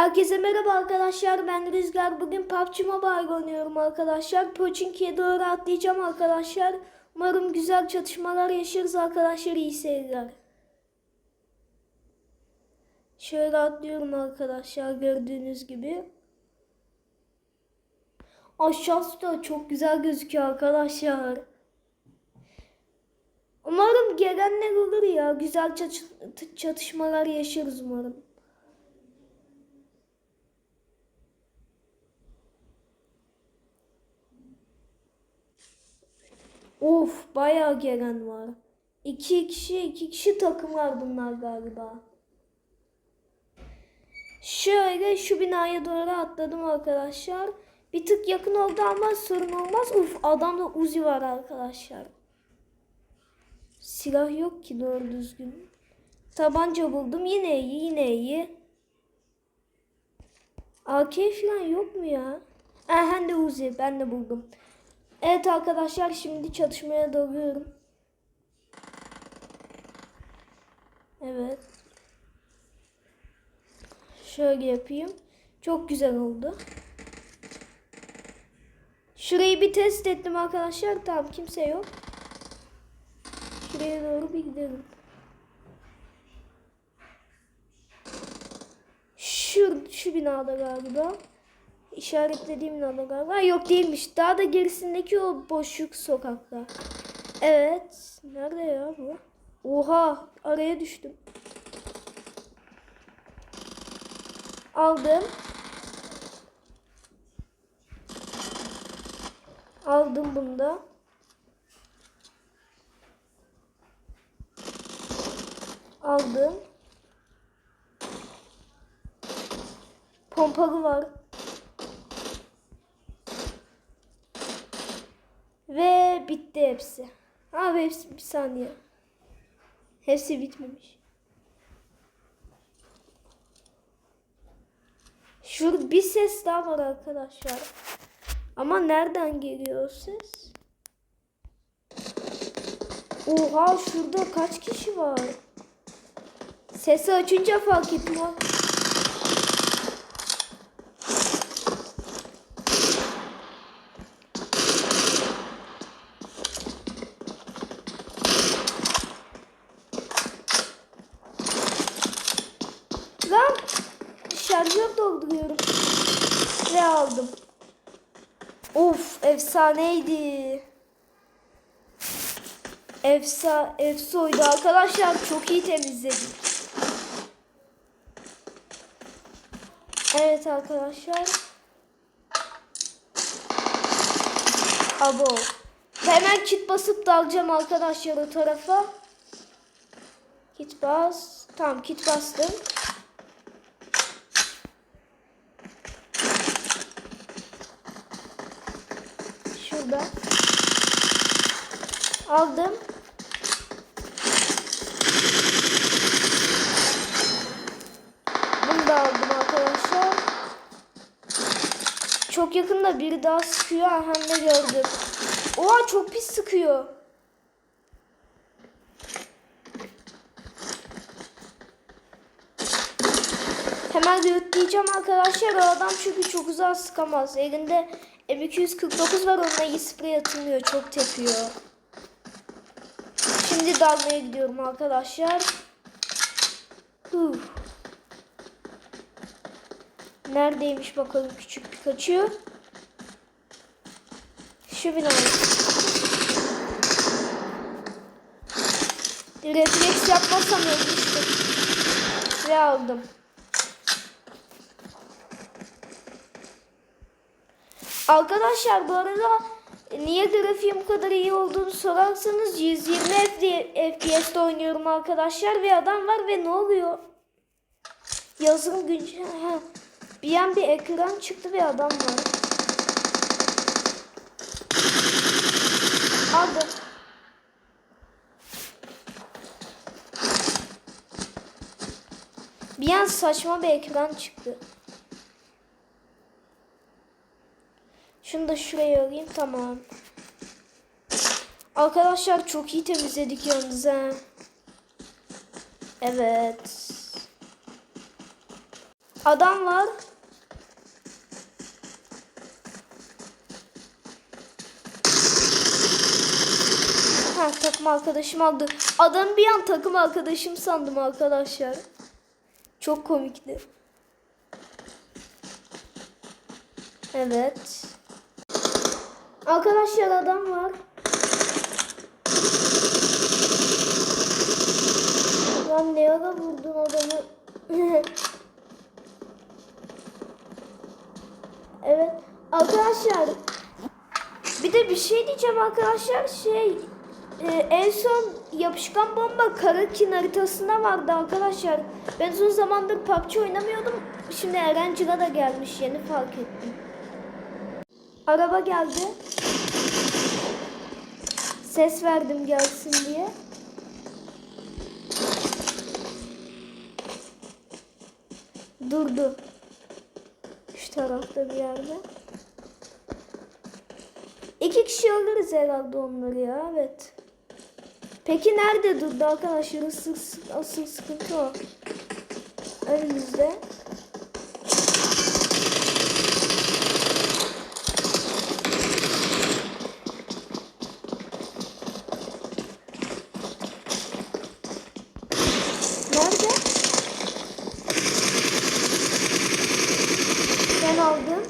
Herkese merhaba arkadaşlar. Ben Rüzgar. Bugün PUBG Mobile oynuyorum arkadaşlar. Pochinki'ye doğru atlayacağım arkadaşlar. Umarım güzel çatışmalar yaşarız arkadaşlar. İyi seyirler. Şöyle atlıyorum arkadaşlar gördüğünüz gibi. Aşağısı da çok güzel gözüküyor arkadaşlar. Umarım gelenler olur ya. Güzel çatış- çatışmalar yaşarız umarım. Of bayağı gelen var. İki kişi iki kişi takımlar bunlar galiba. Şöyle şu binaya doğru atladım arkadaşlar. Bir tık yakın oldu ama sorun olmaz. Uf adamda Uzi var arkadaşlar. Silah yok ki doğru düzgün. Tabanca buldum. Yine iyi yine iyi. AK falan yok mu ya? Aha de Uzi ben de buldum. Evet arkadaşlar şimdi çatışmaya dalıyorum. Evet. Şöyle yapayım. Çok güzel oldu. Şurayı bir test ettim arkadaşlar. Tamam kimse yok. Şuraya doğru bir gidelim. Şu, şu binada galiba. İşaretlediğim binada galiba. Yok değilmiş. Daha da gerisindeki o boşluk sokakta. Evet. Nerede ya bu? Oha. Araya düştüm. Aldım. Aldım bunu da. Aldım. Pompalı var. Ve bitti hepsi. Ha hepsi bir saniye. Hepsi bitmemiş. Şurada bir ses daha var arkadaşlar. Ama nereden geliyor o ses? Oha şurada kaç kişi var? Sesi açınca fark ettim. ha. Lan şarjör dolduruyorum. Ve aldım. Of efsaneydi. Efsa, efsoydu arkadaşlar. Çok iyi temizledik. Evet arkadaşlar. Abo. Hemen kit basıp dalacağım arkadaşlar o tarafa. Kit bas. Tamam kit bastım. Şurada. Aldım. Bunu da aldım arkadaşlar. Çok yakında biri daha sıkıyor. Hem de gördüm. Oha çok pis sıkıyor. Hemen diyeceğim arkadaşlar. O adam çünkü çok uzağa sıkamaz. Elinde M249 var. Onunla iyi sprey atılmıyor. Çok tepiyor. Şimdi dalmaya gidiyorum arkadaşlar. Huh. Neredeymiş bakalım küçük Pikachu. Şu bina. Refleks yapmazsam ölmüştüm. Ve aldım. Arkadaşlar bu arada niye grafiğim bu kadar iyi olduğunu sorarsanız 120 FPS'te oynuyorum arkadaşlar ve adam var ve ne oluyor? Yazılım güncel... Bir an bir ekran çıktı ve adam var. Aldım. Bir an saçma bir ekran çıktı. Şunu da şuraya alayım. Tamam. Arkadaşlar çok iyi temizledik yalnız ha. Evet. Adam var. Ha takım arkadaşım aldı. Adam bir an takım arkadaşım sandım arkadaşlar. Çok komikti. Evet. Arkadaşlar adam var. Lan ne ara vurdun adamı? evet. Arkadaşlar bir de bir şey diyeceğim arkadaşlar. Şey e, en son yapışkan bomba Karakin haritasında vardı arkadaşlar. Ben uzun zamandır PUBG oynamıyordum. Şimdi Erencil'e da gelmiş yeni fark ettim. Araba geldi. Ses verdim gelsin diye. Durdu. Şu tarafta bir yerde. İki kişi alırız herhalde onları ya evet. Peki nerede durdu arkadaşlar? Asıl, asıl sıkıntı o. Önümüzde. Nerede? Ben aldım.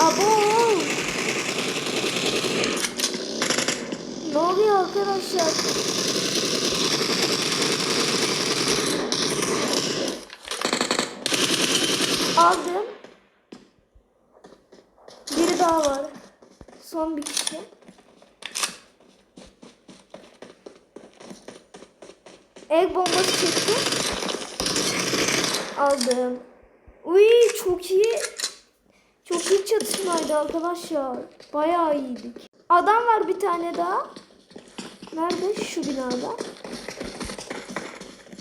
Abo! Ne oluyor arkadaşlar? Aldım. Biri daha var. Son bir kişi. El bombası çıktı. Aldım. Uy çok iyi. Çok iyi çatışmaydı arkadaşlar. Bayağı iyiydik. Adam var bir tane daha. Nerede? Şu binada.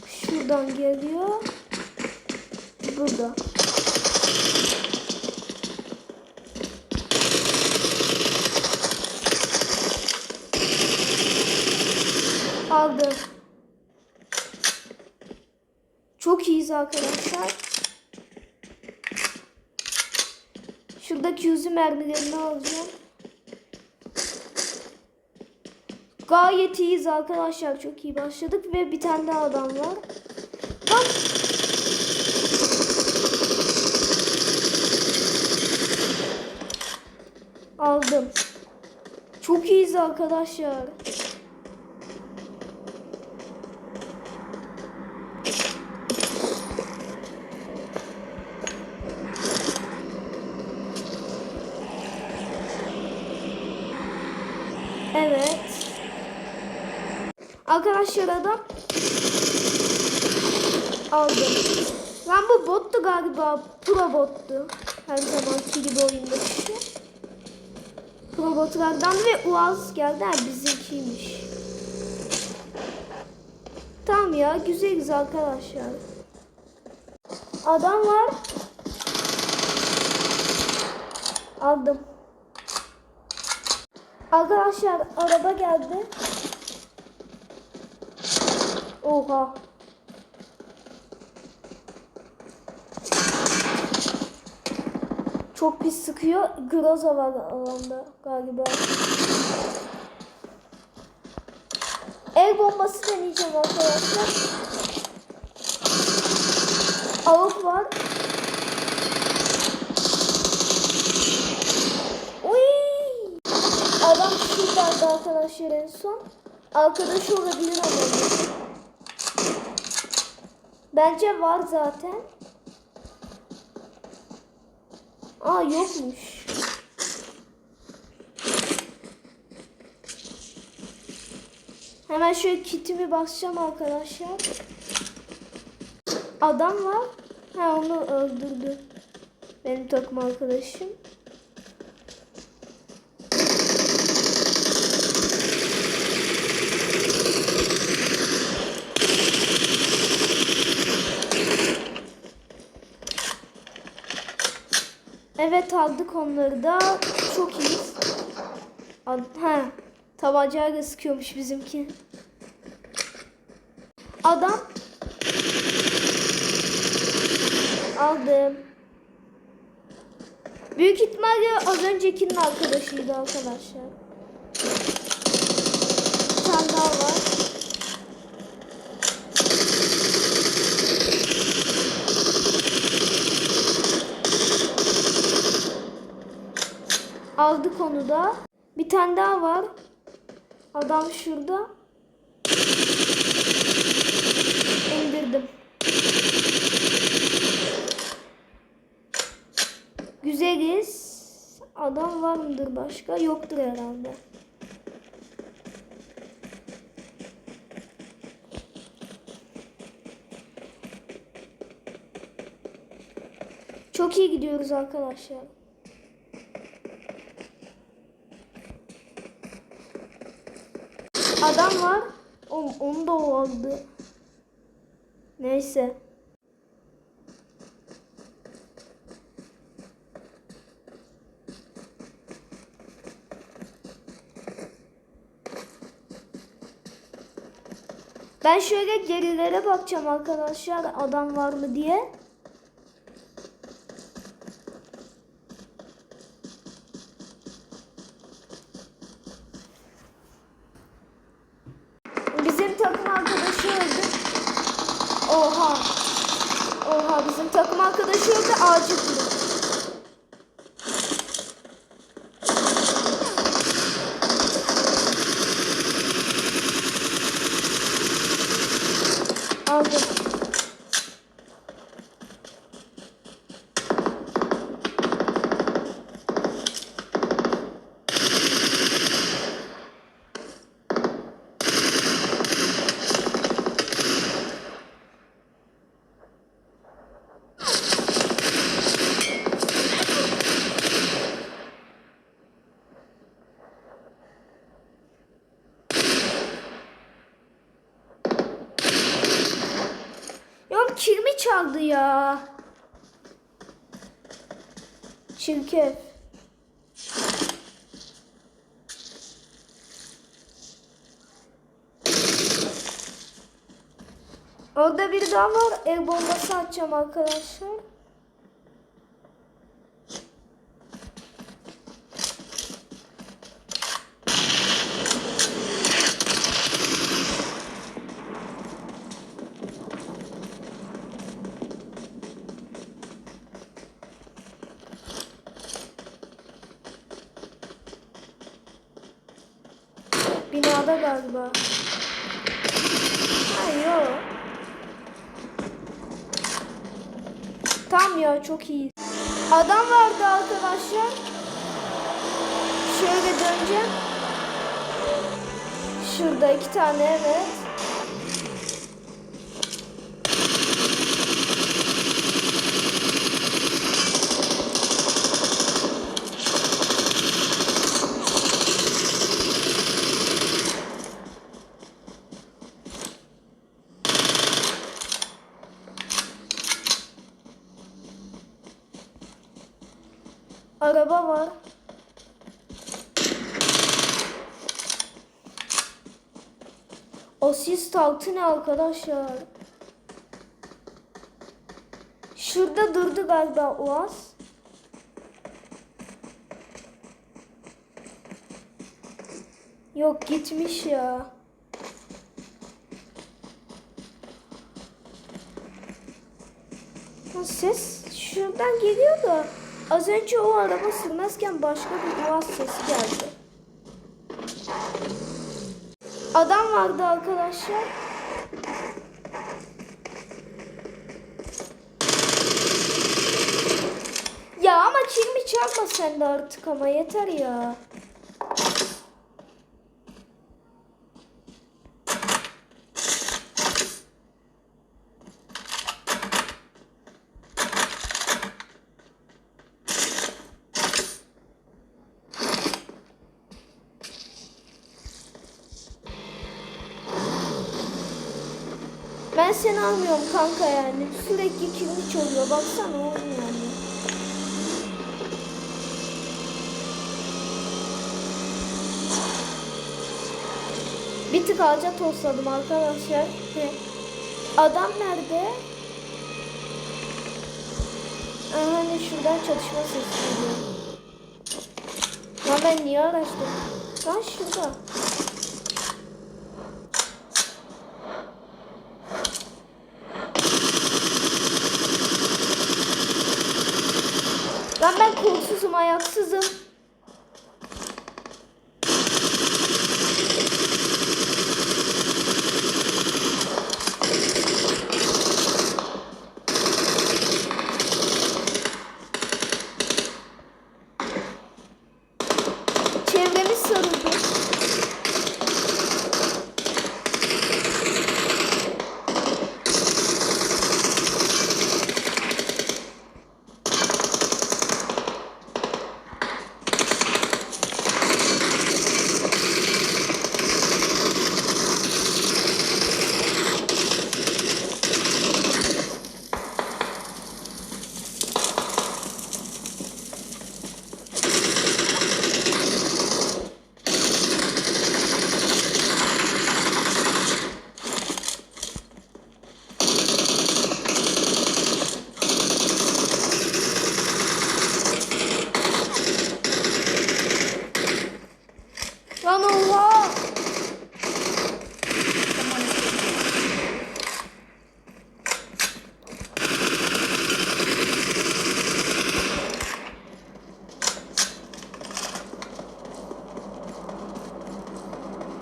Şuradan geliyor. Burada. Aldım. Çok iyiyiz arkadaşlar. Şuradaki yüzü mermilerini alacağım. Gayet iyiyiz arkadaşlar. Çok iyi başladık ve bir tane daha adam var. Bak. Aldım. Çok iyiyiz arkadaşlar. Evet. Adam aldım. Lan bu bottu galiba. Pro bottu. Her zamanki gibi oyundaki. Pro botlardan ve Uaz geldi. Ha, bizimkiymiş. Tamam ya güzeliz arkadaşlar. Adam var. Aldım. Arkadaşlar araba geldi. Oha. Çok pis sıkıyor. Groza var alanda galiba. El bombası deneyeceğim arkadaşlar. Avuk var. Uy! Adam şuradaydı arkadaşlar en son. Arkadaşı olabilir ama. Bence var zaten. Aa yokmuş. Hemen şöyle kitimi basacağım arkadaşlar. Adam var. Ha onu öldürdü. Benim takım arkadaşım. Evet aldık onları da. Çok. Al- Ha. Tabancayla sıkıyormuş bizimki. Adam. Aldım. Büyük ihtimalle az öncekinin arkadaşıydı arkadaşlar. Bir tane daha var. Aldık onu da. Bir tane daha var. Adam şurada. İndirdim. Güzeliz. Adam var mıdır başka? Yoktur herhalde. Çok iyi gidiyoruz arkadaşlar. Adam var. O, onu da o aldı. Neyse. Ben şöyle gerilere bakacağım arkadaşlar adam var mı diye. Bizim takım arkadaşı öldü. Oha. Oha bizim takım arkadaşı öldü acil durum. Aldım. Ya kirmi çaldı ya. Çirkef. Orada bir daha var. El bombası atacağım arkadaşlar. Binada galiba. Ha yok. Tam ya çok iyi. Adam vardı arkadaşlar. Şöyle döneceğim. Şurada iki tane evet. Araba var. Asist altı ne arkadaşlar? Şurada durdu galiba Oğaz. Yok gitmiş ya. Ha, ses şuradan geliyor da az önce o araba sürmezken başka bir Oğaz sesi geldi. Adam vardı arkadaşlar. Ya ama çarpma sen de artık ama yeter ya. Ben seni almıyorum kanka yani. Sürekli kirli çalıyor. Baksana oğlum yani. Bir tık ağaca tosladım arkadaşlar. Adam nerede? Hani şuradan çalışma sesi geliyor. Lan ben niye araştırdım? Lan şurada. Lan ben kolsuzum, ayaksızım. Çevremiz sarıldı. Lan oha!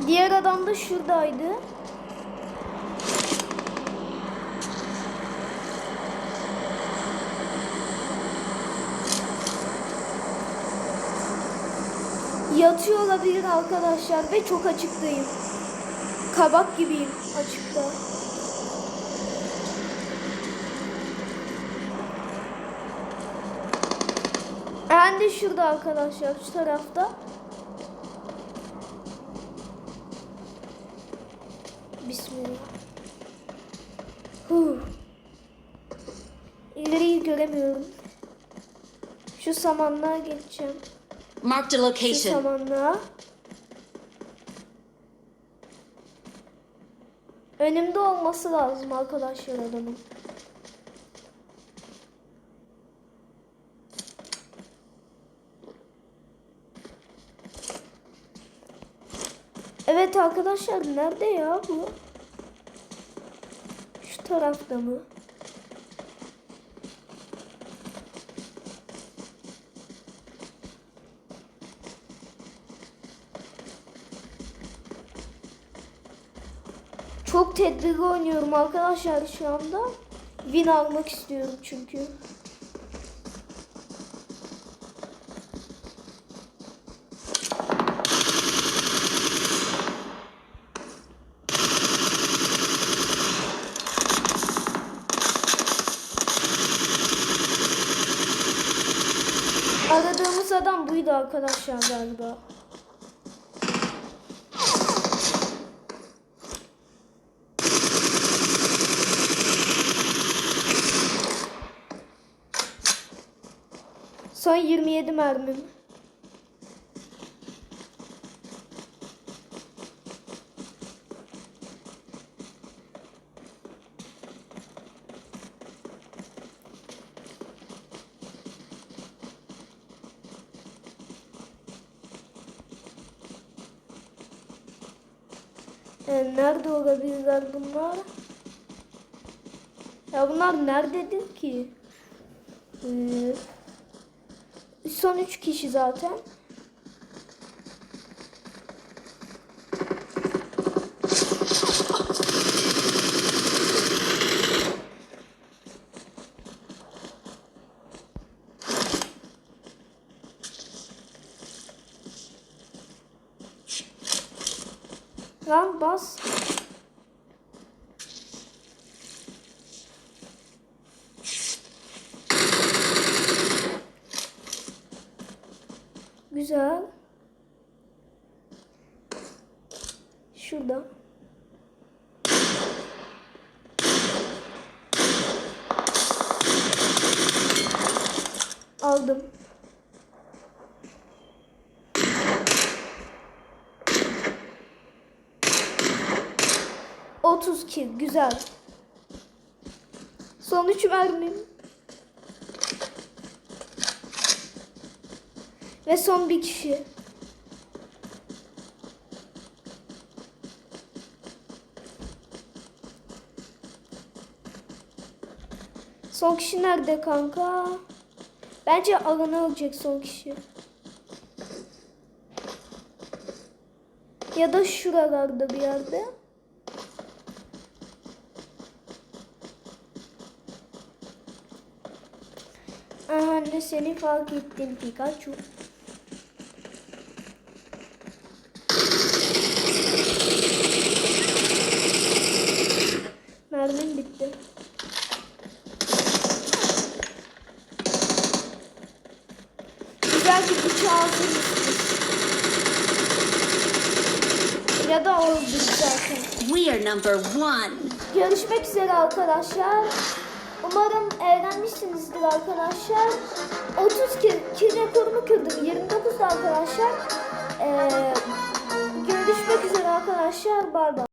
Diğer adam da şuradaydı. Yatıyor olabilir arkadaşlar ve çok açıktayım. Kabak gibiyim açıkta. Ben de şurada arkadaşlar şu tarafta. Huh. İleriyi göremiyorum. Şu samanlığa geçeceğim. A Şu location. samanlığa. Önümde olması lazım arkadaşlar adamın. Evet arkadaşlar nerede ya bu? Tarafta mı? Çok tedbirli oynuyorum arkadaşlar şu anda. Win almak istiyorum çünkü. Arkadaşlar galiba. Son 27 mermim. Ee, nerede olabilirler bunlar? Ya bunlar nerededir ki? Ee, son üç kişi zaten. Lan bas. Güzel. Şurada. Aldım. 30 kill. Güzel. Son 3 mermim. Ve son bir kişi. Son kişi nerede kanka? Bence alana olacak son kişi. Ya da şuralarda bir yerde. Aha ne seni fark ettim Pikachu. Mermim bitti. Güzel bir bıçağı almışsınız. Ya da aldık zaten. We are number one. Görüşmek üzere arkadaşlar. Umarım eğlenmişsinizdir arkadaşlar. 30 kill, kill rekorumu kırdım. 29 arkadaşlar. Ee, görüşmek üzere arkadaşlar. Bay bay.